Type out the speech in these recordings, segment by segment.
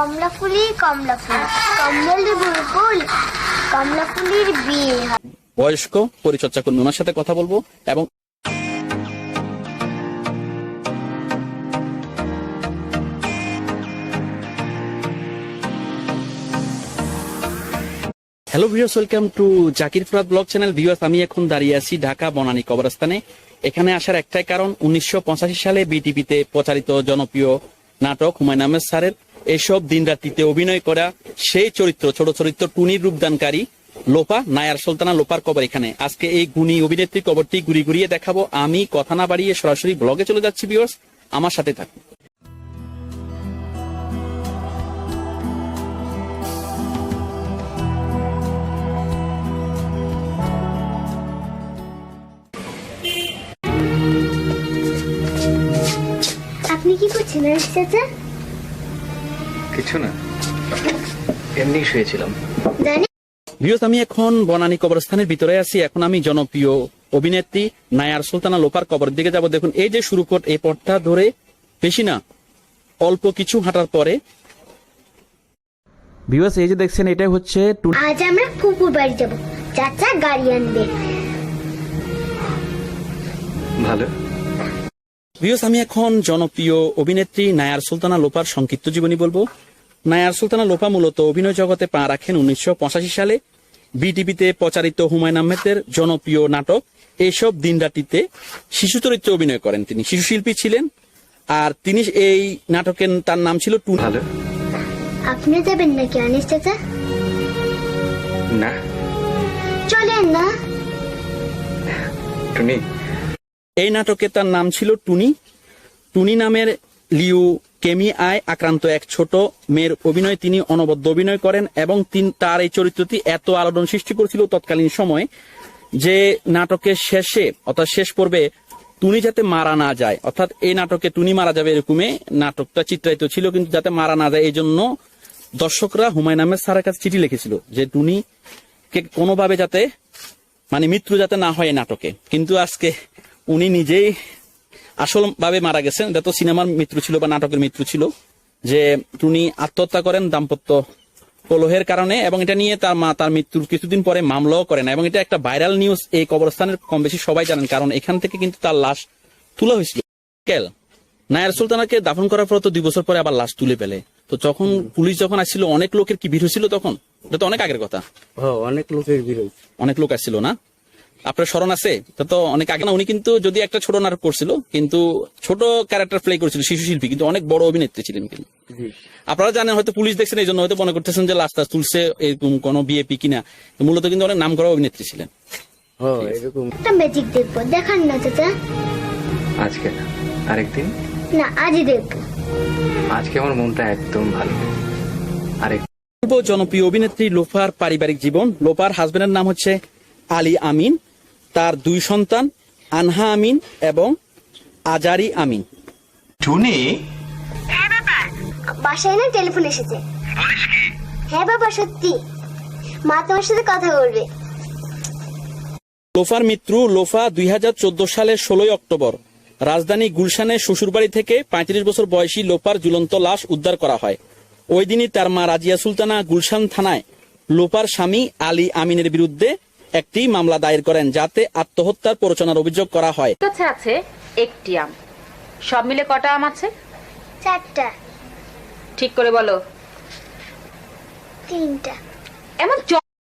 কমলা ফুলি কমলা ফুল কমলা লেবুর ফুল কমলা ফুলির বিয়ে বয়স্ক পরিচর্যা কর্মী ওনার সাথে কথা বলব এবং hello viewers welcome to Zakir Farad blog channel viewers আমি এখন দাঁড়িয়ে আছি ঢাকা বনানী কবরস্থানে। এখানে আসার একটাই কারণ, উনিশশো পঁচাশি সালে বিটিভিতে প্রচারিত জনপ্রিয় নাটক হুমায়ুন আহমেদ স্যারের এসব দিনরাত্রিতে অভিনয় করা সেই চরিত্র, ছোট চরিত্র টুনির রূপদানকারী লোপা, নায়ার সুলতানা লোপার কবর এখানে। আজকে এই গুণী অভিনেত্রী কবরটি ঘুরি ঘুরিয়ে দেখাবো। আমি কথা না বাড়িয়ে সরাসরি ব্লগে চলে যাচ্ছি ভিউয়ার্স আমার সাথে থাকুন। আপনি কি করছেন চাচা? কিছু না। এমনি শুয়েছিলাম। ভিউস আমি এখন বনানী কবরস্থানের ভিতরে আছি। এখন আমি জনপ্রিয় অভিনেত্রী নায়ার সুলতানা লোপার কবরের দিকে যাব। দেখুন এই যে শুরু পথ এই পথটা ধরে বেশি না অল্প কিছু হাঁটার পরে। ভিউস এই যে দেখছেন এটাই হচ্ছে আজ আমরা ফুপুর বাড়ি যাব। চাচা গাড়ি আনবে। ভালো। ভিউস আমি এখন জনপ্রিয় অভিনেত্রী নায়ার সুলতানা লোপার সংক্ষিপ্ত জীবনী বলব। নায়ার সুলতানা লোপা মূলত অভিনয় জগতে পা রাখেন উনিশশো পঁচাশি সালে। বিটিভিতে প্রচারিত হুমায়ুন আহমেদের জনপ্রিয় নাটক এইসব দিনরাতিতে শিশু চরিত্রে অভিনয় করেন তিনি। শিশু শিল্পী ছিলেন আর তিনি এই নাটকের তার নাম ছিল টু ভালো। আপনি যাবেন নাকি আনিস চাচা? না। চলেন না। টুনি। এই নাটকে তার নাম ছিল টুনি। টুনি নামের লিউ কেমি আয় আক্রান্ত এক ছোট মেয়ের অভিনয় তিনি অনবদ্য অভিনয় করেন এবং তিন, তার এই চরিত্রটি এত আলোড়ন সৃষ্টি করেছিল তৎকালীন সময় যে নাটকের শেষে, অর্থাৎ শেষ পর্বে টুনি যাতে মারা না যায়, অর্থাৎ এই নাটকে টুনি মারা যাবে এরকমে নাটকটা চিত্রায়িত ছিল, কিন্তু যাতে মারা না যায় এই জন্য দর্শকরা হুমায়ুন আহমেদ স্যারের কাছে চিঠি লিখেছিল যে টুনি কে কোনোভাবে যাতে মানে মৃত্যু যাতে না হয় নাটকে। কিন্তু আজকে উনি নিজেই আসল ভাবে মারা গেছেন। এটা তো সিনেমার মৃত্যু ছিল বা নাটকের মৃত্যু ছিল যে উনি আত্মহত্যা করেন দাম্পত্য কলহের কারণে এবং এটা নিয়ে তার মা তার মৃত্যুর কিছুদিন পরে মামলাও করেন এবং এটা একটা ভাইরাল নিউজ এই কবরস্থানের কম বেশি সবাই জানেন কারণ এখান থেকে কিন্তু তার লাশ তোলা হয়েছিল। কেল নায়ার সুলতানাকে দাফন করার পর তো দুই বছর পরে আবার লাশ তুলে পেলে তো যখন পুলিশ যখন আসছিল অনেক লোকের কি ভিড় হয়েছিল তখন? এটা তো অনেক আগের কথা। অনেক লোকের ভিড় অনেক লোক আসছিল না? আপনার স্মরণ আছে? তো অনেক আগে না উনি কিন্তু যদি একটা ছোট নাটক করছিল কিন্তু ছোট ক্যারেক্টার প্লে করেছিল শিশু শিল্পী কিন্তু অনেক বড় অভিনেত্রী ছিলেন কিন্তু। আপনারা জানেন হয়তো পুলিশ দেখছেন এই জন্য হয়তো মনে করতেছেন যে লাস্ট তুলছে এরকম কোন বিএপি কিনা। মূলত কিন্তু অনেক নাম করা অভিনেত্রী ছিলেন। ও এরকম। একটা ম্যাজিক দেখব। দেখান না চাচা। আজকে না আরেকদিন? না আজই দেখব। আজকে আমার মনটা একদম ভালো। আরেক পূর্ব জনপ্রিয় অভিনেত্রী লোফার পারিবারিক জীবন। লোপার হাজবেন্ডের নাম হচ্ছে আলী আমিন। তার দুই সন্তান আনহা আমিন এবং আজারি আমিন। টুনি? বাসায় না টেলিফোন এসেছে? হ্যাঁ বাবা সত্যি। মা তোমার সাথে কথা বলবে। লোফার মৃত্যু লোফা দুই সালের ষোলোই অক্টোবর। রাজধানী গুলশানে শ্বশুরবাড়ি থেকে পঁয়ত্রিশ বছর বয়সী লোপার ঝুলন্ত লাশ উদ্ধার করা হয়। ওই দিনই তার মা রাজিয়া সুলতানা গুলশান থানায় লোপার স্বামী আলী আমিনের বিরুদ্ধে একটি মামলা দায়ের করেন যাতে আত্মহত্যার প্ররোচনার অভিযোগ করা হয়। কাছে আছে একটি আম। সব মিলে কটা আম আছে? চারটা। ঠিক করে বলো। তিনটা। এমন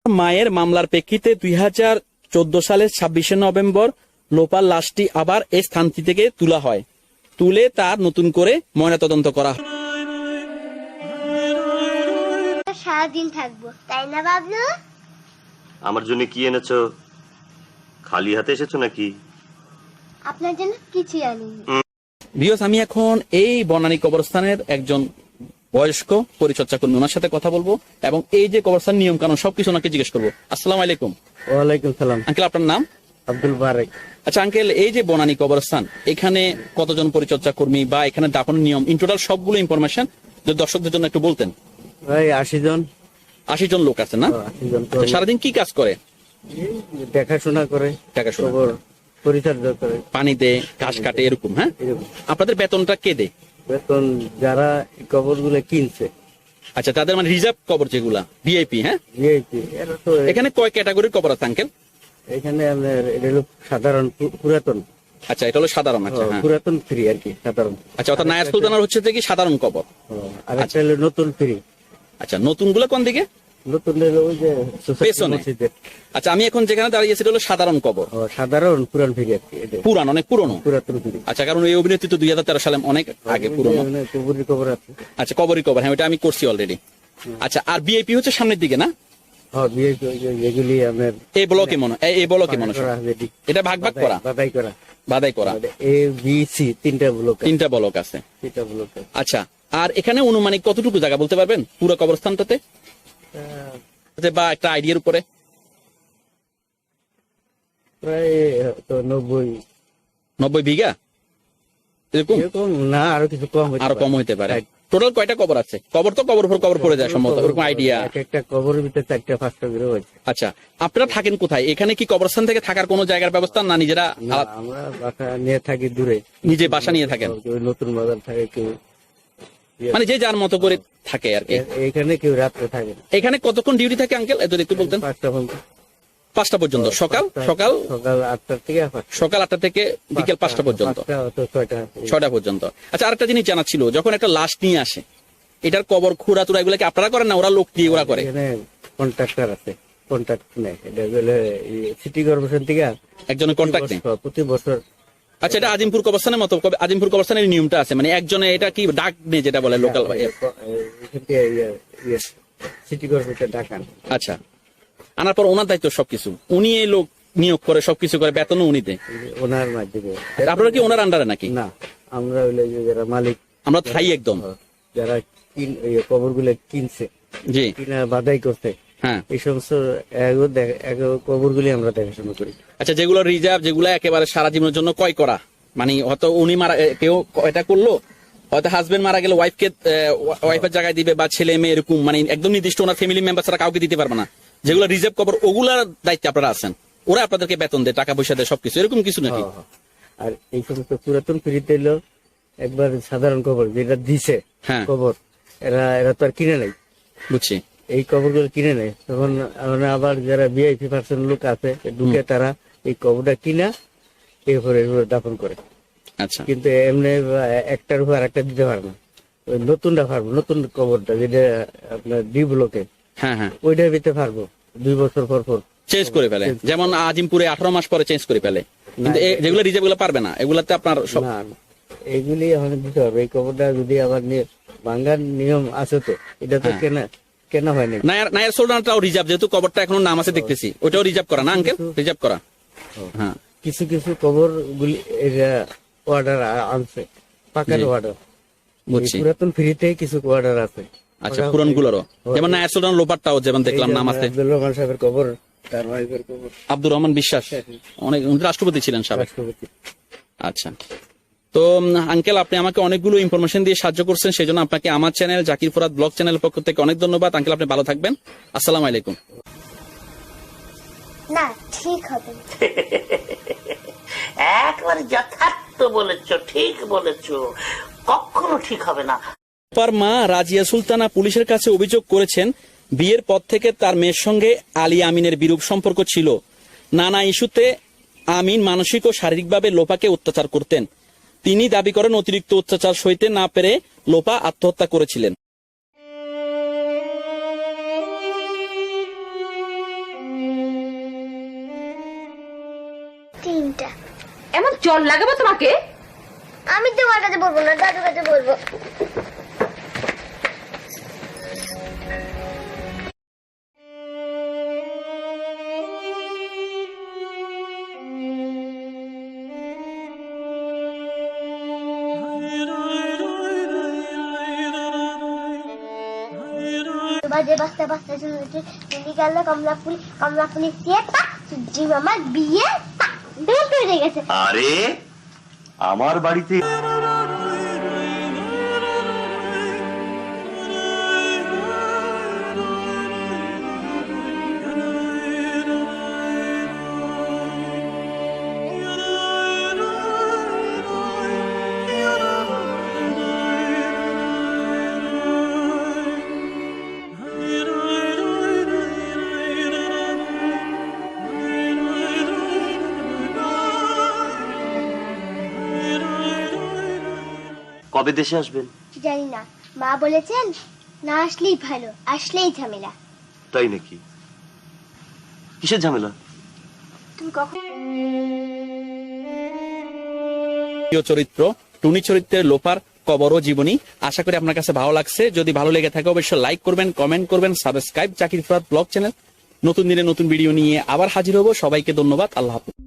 মায়ের মামলার প্রেক্ষিতে দুই হাজার চোদ্দ সালের ছাব্বিশে নভেম্বর লোপার লাশটি আবার এই স্থানটি থেকে তোলা হয়। তুলে তার নতুন করে ময়নাতদন্ত করা হয়। সারাদিন থাকব তাই না বাবলু? আমার জন্য কি এনেছো? খালি হাতে এসেছ নাকি? আপনার জন্য কিছুই আনিনি। ভিওস আমি এখন এই বনানী কবরস্থানের একজন বয়স্ক পরিচর্যা কর্মী ওনার সাথে কথা বলব এবং এই যে কবরস্থান নিয়ম কানুন সবকিছু ওনাকে জিজ্ঞেস করব। আসসালাম আলাইকুম। ওয়ালাইকুম সালাম। আঙ্কেল আপনার নাম? আব্দুল বারেক। আচ্ছা আঙ্কেল এই যে বনানী কবরস্থান এখানে কতজন পরিচর্যা কর্মী বা এখানে দাফনের নিয়ম ইন টোটাল সবগুলো ইনফরমেশন যদি দর্শকদের জন্য একটু বলতেন। ওই আশি জন। আশি জন লোক আছে না? আচ্ছা, সারাদিন কি কাজ করে? দেখাশোনা করে দেখাশোনা পরিচর্যা করে। পানি দেয় ঘাস কাটে এরকম হ্যাঁ? আপনাদের বেতনটা কে দেয়? বেতন যারা কবরগুলো কিনছে। আচ্ছা তাদের মানে রিজার্ভ কবর যেগুলা ভিআইপি হ্যাঁ? ভিআইপি এখানে কয় ক্যাটাগরির কবর আছে আঙ্কেল? এখানে আপনার এটা হলো সাধারণ পুরাতন। আচ্ছা এটা হলো সাধারণ আচ্ছা হ্যাঁ। পুরাতন ফ্রি আর কি সাধারণ। আচ্ছা অর্থাৎ নায়ার সুলতানার হচ্ছে থেকে সাধারণ কবর? আর একটা হলো নতুন ফ্রি আচ্ছা নতুনগুলো কোন দিকে? নতুন ওই যে পেছনে। আচ্ছা আমি এখন যেখানে দাঁড়িয়ে সেটা হলো সাধারণ কবর। সাধারণ পুরান ফ্রি আর পুরান অনেক পুরনো। আচ্ছা কারণ এই অভিনেত্রী তো দুই হাজার তেরো সালে অনেক আগে পুরনো। কবুরি কবর আছে। আচ্ছা কবরই কবর হ্যাঁ ওটা আমি করছি অলরেডি আচ্ছা আর বিআইপি হচ্ছে সামনের দিকে না? আপনার এই ব্লকে মনে এই- ব্লকে মনে। এটা ভাগ ভাগ করা বাদাই করা বাদাই করা এ বি সি তিনটা ব্লক তিনটা ব্লক আছে। তিনটা ব্লক আচ্ছা আর এখানে অনুমানিক কতটুকু জায়গা বলতে পারবেন? পুরো কবরস্থানটাতে? বা একটা আইডিয়ার উপরে। প্রায় তো নব্বই। নব্বই বিঘা? এরকম? না আরও কিছু কম আরও কম হইতে পারে। টোটাল কয়টা কবর আছে? কবর তো কবর উপর কবর পড়ে যায় সম্ভবত ওরকম আইডিয়া এক একটা কবরের ভিতরে চারটা পাঁচটা করে হয়েছে। আচ্ছা আপনারা থাকেন কোথায়? এখানে কি কবরস্থান থেকে থাকার কোনো জায়গার ব্যবস্থা না নিজেরা আমরা বাসা নিয়ে থাকি দূরে। নিজে বাসা নিয়ে থাকেন? নতুন বাজার থাকে কেউ মানে যে যার মতো করে থাকে আর কি। এখানে কেউ রাত্রে থাকে এখানে কতক্ষণ ডিউটি থাকে আঙ্কেল যদি একটু বলতেন। পাঁচটা পাঁচটা পর্যন্ত সকাল সকাল সকাল আটটার থেকে সকাল আটটা থেকে বিকেল পাঁচটা পর্যন্ত। ছয়টা। পর্যন্ত। আচ্ছা আরেকটা জিনিস জানা ছিল যখন একটা লাশ নিয়ে আসে এটার কবর খুঁড়া টুরা এগুলো কি আপনারা করেন না? ওরা লোক দিয়ে ওরা করে? কন্ট্রাক্টর আছে কন্ট্রাক্ট এটা সিটি কর্পোরেশন থেকে একজনের কন্ট্যাক্ট নেই প্রতি বছর। আচ্ছা এটা আজিমপুর কবরস্থানের মতো আজিমপুর কবরস্থানের নিয়মটা আছে? মানে একজনে এটা কি ডাক নেই যেটা বলে লোকাল সিটি কর্পোরেশন ডাকান। আচ্ছা। আনার পর ওনার দায়িত্ব সবকিছু। উনি এই লোক নিয়োগ করে সবকিছু করে বেতনও উনি দেয়। ওনার মাধ্যমে। আপনারা কি ওনার আন্ডারে নাকি? না আমরা হইলে যারা মালিক আমরা থাই একদম। যারা কিন কবরগুলো কিনছে জি। কিনা বাদাই করছে হ্যাঁ। এই সমস্ত কবর গুলি আমরা দেখাশোনা করি। আচ্ছা যেগুলো রিজার্ভ যেগুলো একেবারে সারা জীবনের জন্য ক্রয় করা মানে হয়তো উনি মারা কেউ এটা করল হয়তো হাজবেন্ড মারা গেলে ওয়াইফকে ওয়াইফের জায়গায় দিবে বা ছেলে মেয়ে এরকম মানে একদম নির্দিষ্ট ওনার ফ্যামিলি মেম্বার ছাড়া কাউকে দিতে পারবে না। যেগুলো রিজার্ভ কবর ওগুলার দায়িত্বে আপনারা আছেন। ওরা আপনাদেরকে বেতন দেয় টাকা পয়সা দেয় সবকিছু। এরকম কিছু নাকি? হ্যাঁ, হ্যাঁ। আর এই সমস্ত পুরাতন ফিরিতে এলো একবার সাধারণ কবর যেটা দিছে হ্যাঁ। কবর এরা এরা তো আর কিনে নাই। বুঝছি। এই কবরগুলো কিনে নেয় তখন মানে আবার যারা ভিআইপি পার্সন লোক আছে ঢুকে তারা এই কবরটা কিনা এরপরে দাফন করে। আচ্ছা। কিন্তু এমনি একটার উপর একটা দিতে পারে না। নতুনটা পারব নতুন কবরটা যেটা আপনার ডি ব্লকে হ্যাঁ হ্যাঁ। ওইটা দিতে পারব দুই বছর পর পর। চেঞ্জ করে ফেলে। যেমন আজিমপুরে আঠারো মাস পরে চেঞ্জ করে ফেলে। কিন্তু যেগুলো রিজার্ভগুলো পারবে না এগুলাতে আপনার সব এগুলি এখন দিতে হবে। এই কবরটা যদি আবার নিয়ে বাঙ্গার নিয়ম আছে তো এটা তো হ্যাঁ। কেনা কেনা হয়নি। নায়ার নায়ার সোলডানটাও রিজার্ভ যেহেতু কবরটা এখনও নাম আছে দেখতেছি। ওটাও রিজার্ভ করা না আঙ্কেল রিজার্ভ করা। হ্যাঁ। কিছু কিছু কবর গুলি অর্ডার আনছে। পাকার। অর্ডার পুরাতন ফ্রিতে কিছু অর্ডার আছে। আচ্ছা পুরান গুলোরও যেমন নায়ার সোলডান লোপারটাও যেমন দেখলাম নাম আছে। আব্দুল রহমান সাহেবের কবর তার ওয়াইফের কবর। আব্দুর রহমান বিশ্বাস। অনেক উনি রাষ্ট্রপতি ছিলেন সাবেক। রাষ্ট্রপতি। আচ্ছা। তো আঙ্কেল আপনি আমাকে অনেকগুলো ইনফরমেশন দিয়ে সাহায্য করছেন সেই জন্য আপনাকে আমার channel Zakir Farad blog channel পক্ষ থেকে অনেক ধন্যবাদ। আঙ্কেল আপনি ভালো থাকবেন। আসসালামু আলাইকুম। না ঠিক হবে। একবারে যথার্থ বলেছ ঠিক বলেছ। কখনো ঠিক হবে না। রূপার মা রাজিয়া সুলতানা পুলিশের কাছে অভিযোগ করেছেন বিয়ের পর থেকে তার মেয়ের সঙ্গে আলী আমিনের বিরূপ সম্পর্ক ছিল। নানা ইস্যুতে আমিন মানসিক ও শারীরিকভাবে লোপাকে অত্যাচার করতেন। তিনি দাবি করেন অতিরিক্ত অত্যাচার সইতে না পেরে লোপা আত্মহত্যা করেছিলেন। তিনটা। এমন জল লাগাবো তোমাকে? আমি তোমার কাছে বলব না দাদুর কাছে বলব। বাঁচতে বাস্তা চলেছে চিনি গেল, কমলা ফুল, কমলা ফুলের পাক সূর্যি মামার বিয়ে দুটো হয়ে গেছে। আরে, আমার বাড়িতে কবে দেশে আসবেন? জানি না মা বলেছেন না আসলেই ভালো আসলেই ঝামেলা। তাই নাকি? কিসের ঝামেলা? তুমি কখন প্রিয় চরিত্র টুনি চরিত্রের লোপার কবর ও জীবনী। আশা করি আপনার কাছে ভালো লাগছে। যদি ভালো লেগে থাকে অবশ্যই লাইক করবেন কমেন্ট করবেন সাবস্ক্রাইব চাকরি ফেরাত ব্লগ চ্যানেল নতুন দিনে নতুন ভিডিও নিয়ে আবার হাজির হব। সবাইকে ধন্যবাদ। আল্লাহ হাফিজ।